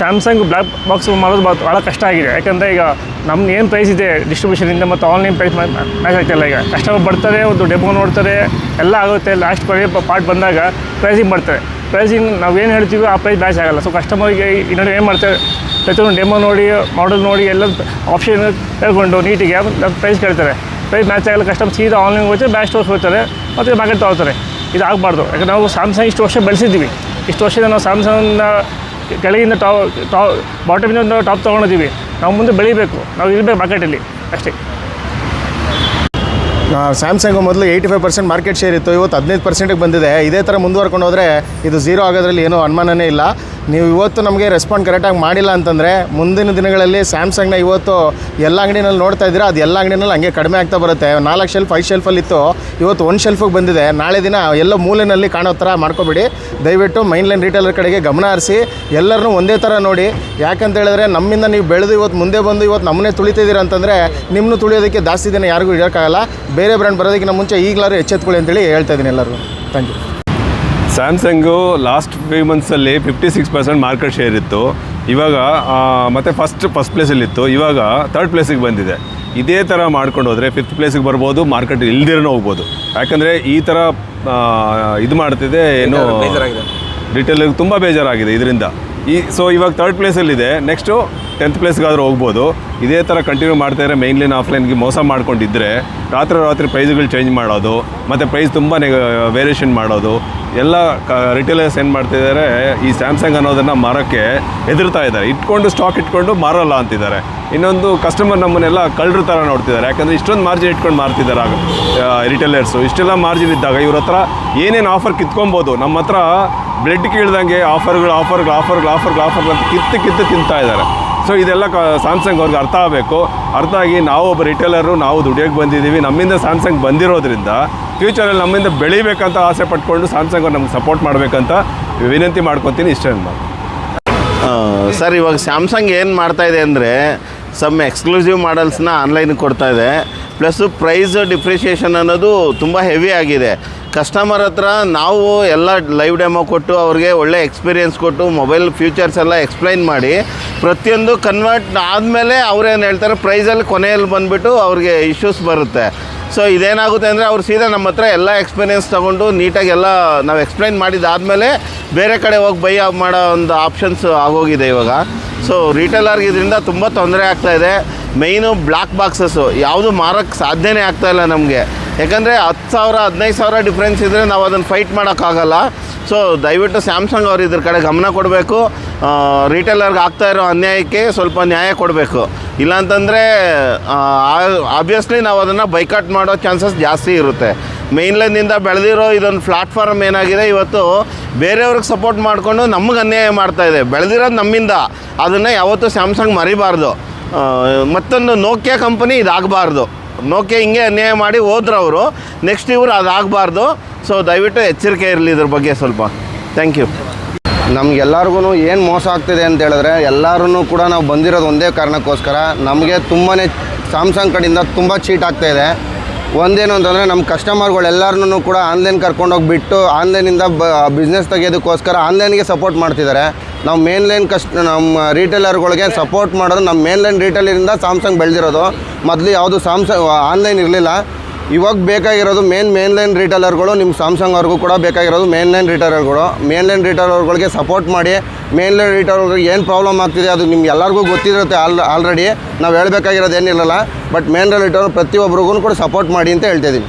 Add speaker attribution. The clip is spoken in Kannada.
Speaker 1: ಸ್ಯಾಮ್ಸಂಗ್ ಬ್ಲ್ಯಾಕ್ ಬಾಕ್ಸ್ ಮಾಡೋದು ಭಾಳ ಕಷ್ಟ ಆಗಿದೆ. ಯಾಕಂದರೆ ಈಗ ನಮ್ಮ ಏನು ಪ್ರೈಸ್ ಇದೆ ಡಿಸ್ಟ್ರಿಬ್ಯೂಷನಿಂದ ಮತ್ತು ಆನ್ಲೈನ್ ಪ್ರೈಸ್ ಮ್ಯಾಚ್ ಆಗ್ತಿಲ್ಲ ಈಗ. ಕಸ್ಟಮರ್ ಬರ್ತಾರೆ, ಒಂದು ಡೆಮೋ ನೋಡ್ತಾರೆ, ಎಲ್ಲ ಆಗುತ್ತೆ. ಲಾಸ್ಟ್ ಕೊನೆಗೆ ಪಾರ್ಟ್ ಬಂದಾಗ ಪ್ರೈಸಿಂಗ್ ಮಾಡ್ತಾರೆ ಪ್ರೈಸಿಂಗ್ ನಾವು ಏನು ಹೇಳ್ತೀವಿ ಆ ಪ್ರೈಸ್ ಬ್ಯಾಚ್ ಆಗಲ್ಲ. ಸೊ ಕಸ್ಟಮರ್ಗೆ ಇನ್ನೊಂದು ಏನು ಮಾಡ್ತಾರೆ? ಪ್ರತಿಯೊಂದು ಡೆಮೋ ನೋಡಿ ಮಾಡಲ್ ನೋಡಿ, ಎಲ್ಲ ಆಪ್ಷನ್ ಹೇಳ್ಕೊಂಡು ನೀಟಿಗೆ ಪ್ರೈಸ್ ಕೇಳ್ತಾರೆ. ಪ್ರೈಸ್ ಮ್ಯಾಚ್ ಆಗಲ್ಲ. ಕಸ್ಟಮರ್ ಸೀದಾ ಆನ್ಲೈನ್ ಹೋಗ್ತಾರೆ ಬ್ಯಾಕ್ ಸ್ಟೋರ್ಸ್ ಹೋಗ್ತಾರೆ, ಮತ್ತು ಮ್ಯಾಕೆಟ್ ತೊಗೊಳ್ತಾರೆ ಇದು ಆಗಬಾರ್ದು ಯಾಕಂದ್ರೆ ನಾವು ಸ್ಯಾಮ್ಸಂಗ್ ಇಷ್ಟು ವರ್ಷ ಬೆಳೆಸಿದ್ದೀವಿ. ಇಷ್ಟು ವರ್ಷದಿಂದ ನಾವು ಸ್ಯಾಮ್ಸಂಗ್ನ ಕೆಳಗಿಂದ ಟಾಪ್ ಟಾಪ್, ಬಾಟಮಿಂದ ಟಾಪ್ ತೊಗೊಂಡಿದ್ದೀವಿ. ನಾವು ಮುಂದೆ ಬೆಳಿಬೇಕು. ನಾವು ಇರಬೇಕು ಮಾರ್ಕೆಟಲ್ಲಿ. ಅಷ್ಟೇ.
Speaker 2: ಸ್ಯಾಮ್ಸಂಗ್ ಮೊದಲು eighty five percent market share ಇತ್ತು. ಇವತ್ತು ಹದಿನೈದು ಪರ್ಸೆಂಟಿಗೆ ಬಂದಿದೆ. ಇದೇ ಥರ ಮುಂದುವರ್ಕೊಂಡು ಹೋದರೆ ಇದು ಝೀರೋ ಆಗೋದ್ರಲ್ಲಿ ಏನೂ ಅನುಮಾನನೇ ಇಲ್ಲ. ನೀವು ಇವತ್ತು ನಮಗೆ ರೆಸ್ಪಾಂಡ್ ಕರೆಕ್ಟಾಗಿ ಮಾಡಿಲ್ಲ ಅಂತಂದರೆ, ಮುಂದಿನ ದಿನಗಳಲ್ಲಿ ಸ್ಯಾಮ್ಸಂಗ್ನ ಇವತ್ತು ಎಲ್ಲ ಅಂಗಡಿನಲ್ಲಿ ನೋಡ್ತಾ ಇದ್ದೀರಾ? ಅದು ಎಲ್ಲ ಅಂಗಡಿನಲ್ಲಿ ಹಂಗೆ ಕಡಿಮೆ ಆಗ್ತಾ ಬರುತ್ತೆ. ನಾಲ್ಕು ಶೆಲ್ಫ್ ಐದು ಶೆಲ್ಫಲ್ಲಿ ಇತ್ತು. ಇವತ್ತು ಒಂದು ಶೆಲ್ಫಿಗೆ ಬಂದಿದೆ. ನಾಳೆ ದಿನ ಎಲ್ಲ ಮೂಲೆಯಲ್ಲಿ ಕಾಣೋ ಥರ ಮಾಡ್ಕೊಬೇಡಿ. ದಯವಿಟ್ಟು ಮೈನ್ಲೈನ್ ರಿಟೇಲರ್ ಕಡೆಗೆ ಗಮನ ಹರಿಸಿ, ಎಲ್ಲರನ್ನೂ ಒಂದೇ ಥರ ನೋಡಿ. ಯಾಕಂತ ಹೇಳಿದ್ರೆ ನಮ್ಮಿಂದ ನೀವು ಬೆಳೆದು ಇವತ್ತು ಮುಂದೆ ಬಂದು ಇವತ್ತು ನಮ್ಮನ್ನೇ ತುಳಿತಿದ್ದೀರ ಅಂತಂದರೆ ನಿಮ್ಮನ್ನು ತುಳಿಯೋದಕ್ಕೆ ಜಾಸ್ತಿ ದಿನ ಯಾರಿಗೂ ಇಡೋಕ್ಕಾಗಲ್ಲ. ಬೇರೆ ಬ್ರ್ಯಾಂಡ್ ಬರೋದಕ್ಕಿಂತ ಮುಂಚೆ ಈಗಲಾರು ಎಚ್ಚೆತ್ಕೊಳ್ಳಿ ಅಂತೇಳಿ ಹೇಳ್ತಾ ಇದ್ದೀನಿ ಎಲ್ಲರಿಗೂ. Thank you
Speaker 3: Samsung last few ಮಂತ್ಸಲ್ಲಿ fifty six percent market share ಇತ್ತು. ಇವಾಗ ಮತ್ತೆ ಫಸ್ಟ್ ಫಸ್ಟ್ ಪ್ಲೇಸಲ್ಲಿತ್ತು ಇವಾಗ ತರ್ಡ್ ಪ್ಲೇಸಿಗೆ ಬಂದಿದೆ. ಇದೇ ಥರ ಮಾಡ್ಕೊಂಡು ಹೋದರೆ ಫಿಫ್ತ್ ಪ್ಲೇಸಿಗೆ ಬರ್ಬೋದು ಮಾರ್ಕೆಟ್ ಇಲ್ದಿರೋ ಹೋಗ್ಬೋದು. ಯಾಕಂದರೆ ಈ ಥರ ಇದು ಮಾಡ್ತಿದೆ ಏನು ರಿಟೇಲಿಗೆ ತುಂಬ ಬೇಜಾರಾಗಿದೆ ಇದರಿಂದ. ಈ ಸೊ ಇವಾಗ ತರ್ಡ್ ಪ್ಲೇಸಲ್ಲಿದೆ ನೆಕ್ಸ್ಟು ಟೆಂತ್ ಪ್ಲೇಸ್ಗಾದರೂ ಹೋಗ್ಬೋದು. ಇದೇ ಥರ ಕಂಟಿನ್ಯೂ ಮಾಡ್ತಾ ಮಾಡ್ತಾಯಿದ್ರೆ ಮೇನ್ಲೈನ್ ಆಫ್ಲೈನ್ಗೆ ಮೋಸ ಮಾಡ್ಕೊಂಡಿದ್ದರೆ ರಾತ್ರಿ ರಾತ್ರಿ ಪ್ರೈಸ್ಗಳು ಚೇಂಜ್ ಮಾಡೋದು, ಮತ್ತು ಪ್ರೈಸ್ ತುಂಬ ವೇರಿಯೇಷನ್ ಮಾಡೋದು, ಎಲ್ಲ ಕ ರಿಟೇಲರ್ಸ್ ಏನು ಮಾಡ್ತಿದ್ದಾರೆ ಈ ಸ್ಯಾಮ್ಸಂಗ್ ಅನ್ನೋದನ್ನು ಮಾರೋಕ್ಕೆ ಹೆದರ್ತಾ ಇದ್ದಾರೆ. ಇಟ್ಕೊಂಡು ಸ್ಟಾಕ್ ಇಟ್ಕೊಂಡು ಮಾರಲ್ಲ ಅಂತಿದ್ದಾರೆ. ಇನ್ನೊಂದು ಕಸ್ಟಮರ್ ನಮ್ಮನ್ನೆಲ್ಲ ಕಳ್ಳರ ಥರ ನೋಡ್ತಿದ್ದಾರೆ. ಯಾಕಂದರೆ ಇಷ್ಟೊಂದು ಮಾರ್ಜಿನ್ ಇಟ್ಕೊಂಡು ಮಾರ್ತಿದ್ದಾರೆ ಆಗ ರಿಟೇಲರ್ಸು ಇಷ್ಟೆಲ್ಲ ಮಾರ್ಜಿನ್ ಇದ್ದಾಗ ಇವ್ರ ಹತ್ರ ಏನೇನು ಆಫರ್ ಕಿತ್ಕೊಬೋದು? ನಮ್ಮ ಹತ್ರ ಬ್ಲಡ್ ಕೀಳ್ದಂಗೆ ಆಫರ್ಗಳು ಆಫರ್ಗಳು ಆಫರ್ಗಳು ಆಫರ್ಗಳು ಆಫರ್ಗಳು ಅಂತ ಕಿತ್ತು ಕಿತ್ತು ತಿಂತಾ ಇದ್ದಾರೆ. ಸೊ ಇದೆಲ್ಲ ಕ ಸ್ಯಾಮ್ಸಂಗ್ ಅವ್ರಿಗೆ ಅರ್ಥ ಆಗಬೇಕು. ಅರ್ಥ ಆಗಿ ನಾವು ಒಬ್ಬ ರಿಟೇಲರು ನಾವು ದುಡಿಯೋಕ್ಕೆ ಬಂದಿದ್ದೀವಿ. ನಮ್ಮಿಂದ ಸ್ಯಾಮ್ಸಂಗ್ ಬಂದಿರೋದ್ರಿಂದ ಫ್ಯೂಚರಲ್ಲಿ ನಮ್ಮಿಂದ ಬೆಳಿಬೇಕಂತ ಆಸೆ ಪಟ್ಕೊಂಡು ಸ್ಯಾಮ್ಸಂಗ್ ಅವ್ರು ನಮ್ಗೆ ಸಪೋರ್ಟ್ ಮಾಡಬೇಕಂತ ವಿನಂತಿ ಮಾಡ್ಕೊತೀನಿ. ಇಷ್ಟ ಮಾಡಿ
Speaker 4: ಸರ್, ಇವಾಗ ಸ್ಯಾಮ್ಸಂಗ್ ಏನು ಮಾಡ್ತಾ ಇದೆ ಅಂದರೆ ಸಮ್ ಎಕ್ಸ್ಕ್ಲೂಸಿವ್ ಮಾಡಲ್ಸ್ನ ಆನ್ಲೈನಿಗೆ ಇದೆ. ಪ್ಲಸ್ಸು ಪ್ರೈಸ್ ಡಿಪ್ರಿಷಿಯೇಷನ್ ಅನ್ನೋದು ತುಂಬ ಹೆವಿ ಆಗಿದೆ. ಕಸ್ಟಮರ್ ಹತ್ರ ನಾವು ಎಲ್ಲ ಲೈವ್ ಡೆಮೋ ಕೊಟ್ಟು ಅವ್ರಿಗೆ ಒಳ್ಳೆ ಎಕ್ಸ್ಪೀರಿಯೆನ್ಸ್ ಕೊಟ್ಟು ಮೊಬೈಲ್ ಫ್ಯೂಚರ್ಸ್ ಎಲ್ಲ ಎಕ್ಸ್ಪ್ಲೈನ್ ಮಾಡಿ ಪ್ರತಿಯೊಂದು ಕನ್ವರ್ಟ್ ಆದಮೇಲೆ ಅವ್ರೇನು ಹೇಳ್ತಾರೆ ಪ್ರೈಸಲ್ಲಿ ಕೊನೆಯಲ್ಲಿ ಬಂದುಬಿಟ್ಟು ಅವ್ರಿಗೆ ಇಶ್ಯೂಸ್ ಬರುತ್ತೆ. ಸೊ ಇದೇನಾಗುತ್ತೆ ಅಂದರೆ ಅವ್ರು ಸೀದಾ ನಮ್ಮ ಹತ್ರ ಎಲ್ಲ ಎಕ್ಸ್ಪೀರಿಯೆನ್ಸ್ ತೊಗೊಂಡು ನೀಟಾಗಿ ಎಲ್ಲ ನಾವು ಎಕ್ಸ್ಪ್ಲೈನ್ ಮಾಡಿದಾದಮೇಲೆ ಬೇರೆ ಕಡೆ ಹೋಗಿ ಬೈ ಮಾಡೋ ಒಂದು ಆಪ್ಷನ್ಸ್ ಆಗೋಗಿದೆ ಇವಾಗ. ಸೊ ರಿಟೇಲರ್ಗೆ ಇದರಿಂದ ತುಂಬ ತೊಂದರೆ ಆಗ್ತಾ ಇದೆ. ಮೇಯ್ನು ಬ್ಲಾಕ್ ಬಾಕ್ಸಸ್ಸು ಯಾವುದು ಮಾರೋಕ್ಕೆ ಸಾಧ್ಯನೇ ಆಗ್ತಾಯಿಲ್ಲ ನಮಗೆ. ಯಾಕಂದರೆ ಹತ್ತು ಸಾವಿರ, ಹದಿನೈದು ಸಾವಿರ ಡಿಫ್ರೆನ್ಸ್ ಇದ್ದರೆ ನಾವು ಅದನ್ನು ಫೈಟ್ ಮಾಡೋಕ್ಕಾಗಲ್ಲ. ಸೊ ದಯವಿಟ್ಟು ಸ್ಯಾಮ್ಸಂಗ್ ಅವ್ರು ಇದ್ರ ಕಡೆ ಗಮನ ಕೊಡಬೇಕು. ರಿಟೇಲರ್ಗೆ ಆಗ್ತಾ ಇರೋ ಅನ್ಯಾಯಕ್ಕೆ ಸ್ವಲ್ಪ ನ್ಯಾಯ ಕೊಡಬೇಕು. ಇಲ್ಲಾಂತಂದರೆ ಆಬ್ವಿಯಸ್ಲಿ ನಾವು ಅದನ್ನು ಬೈಕಾಟ್ ಮಾಡೋ ಚಾನ್ಸಸ್ ಜಾಸ್ತಿ ಇರುತ್ತೆ. ಮೇನ್ಲೈನಿಂದ ಬೆಳೆದಿರೋ ಇದೊಂದು ಪ್ಲಾಟ್ಫಾರ್ಮ್ ಏನಾಗಿದೆ, ಇವತ್ತು ಬೇರೆಯವ್ರಿಗೆ ಸಪೋರ್ಟ್ ಮಾಡಿಕೊಂಡು ನಮಗೆ ಅನ್ಯಾಯ ಮಾಡ್ತಾ ಇದೆ. ಬೆಳೆದಿರೋದು ನಮ್ಮಿಂದ. ಅದನ್ನು ಯಾವತ್ತೂ ಸ್ಯಾಮ್ಸಂಗ್ ಮರಿಬಾರ್ದು. ಮತ್ತೊಂದು ನೋಕಿಯಾ ಕಂಪನಿ ಇದಾಗಬಾರ್ದು. ನೋಕಿಯಾ ಹಿಂಗೆ ಅನ್ಯಾಯ ಮಾಡಿ ಹೋದ್ರು ಅವರು. ನೆಕ್ಸ್ಟ್ ಇವರು ಅದಾಗಬಾರ್ದು. ಸೊ ದಯವಿಟ್ಟು ಎಚ್ಚರಿಕೆ ಇರಲಿ ಇದ್ರ ಬಗ್ಗೆ ಸ್ವಲ್ಪ. ಥ್ಯಾಂಕ್ ಯು
Speaker 5: ನಮಗೆಲ್ಲರಿಗೂ ಏನು ಮೋಸ ಆಗ್ತಿದೆ ಅಂತ ಹೇಳಿದ್ರೆ ಎಲ್ಲರೂ ಕೂಡ ನಾವು ಬಂದಿರೋದು ಒಂದೇ ಕಾರಣಕ್ಕೋಸ್ಕರ ನಮಗೆ ತುಂಬಾ ಸ್ಯಾಮ್ಸಂಗ್ ಕಡೆಯಿಂದ ತುಂಬ ಚೀಟ್ ಆಗ್ತಾ ಇದೆ. ಒಂದೇನು ಅಂತಂದರೆ ನಮ್ಮ ಕಸ್ಟಮರ್ಗಳೆಲ್ಲರನ್ನೂ ಕೂಡ ಆನ್ಲೈನ್ ಕರ್ಕೊಂಡೋಗಿ ಬಿಟ್ಟು ಆನ್ಲೈನಿಂದ ಬ ಬಿಸ್ನೆಸ್ ತೆಗೆಯೋದಕ್ಕೋಸ್ಕರ ಆನ್ಲೈನ್ಗೆ ಸಪೋರ್ಟ್ ಮಾಡ್ತಿದ್ದಾರೆ. ನಾವು ಮೇನ್ಲೈನ್ ಕಸ್ಟ್ ನಮ್ಮ ರೀಟೇಲರ್ಗಳಿಗೆ ಸಪೋರ್ಟ್ ಮಾಡೋದು ನಮ್ಮ ಮೇನ್ಲೈನ್ ರೀಟೇಲರಿಂದ ಸ್ಯಾಮ್ಸಂಗ್ ಬೆಳೆದಿರೋದು. ಮೊದಲು ಯಾವುದು ಸ್ಯಾಮ್ಸಂಗ್ ಆನ್ಲೈನ್ ಇರಲಿಲ್ಲ. ಇವಾಗ ಬೇಕಾಗಿರೋದು ಮೇನ್ ಮೇನ್ಲೈನ್ ರೀಟೇಲರ್ಗಳು ನಿಮ್ಮ ಸ್ಯಾಮ್ಸಂಗ್ ಅವ್ರಿಗೂ ಕೂಡ ಬೇಕಾಗಿರೋದು ಮೇನ್ಲೈನ್ ಮೇನ್ ಲೈನ್ ರೀಟೇಲರ್ಗಳಿಗೆ ಸಪೋರ್ಟ್ ಮಾಡಿ ಮೇನ್ಲೈನ್ ರೀಟೇಲರ್ಗಳಿಗೆ ಏನು ಪ್ರಾಬ್ಲಮ್ ಆಗ್ತಿದೆ ಅದು ನಿಮ್ಗೆ ಎಲ್ಲರಿಗೂ ಗೊತ್ತಿರುತ್ತೆ ಆಲ್ ಆಲ್ರೆಡಿ ನಾವು ಹೇಳಬೇಕಾಗಿರೋದು ಏನಿರಲ್ಲ ಬಟ್ ಮೇನ್ಲೈನ್ ರೀಟೇಲರ್ ಪ್ರತಿಯೊಬ್ಬರಿಗೂ ಕೂಡ ಸಪೋರ್ಟ್ ಮಾಡಿ ಅಂತ ಹೇಳ್ತಿದ್ದೀನಿ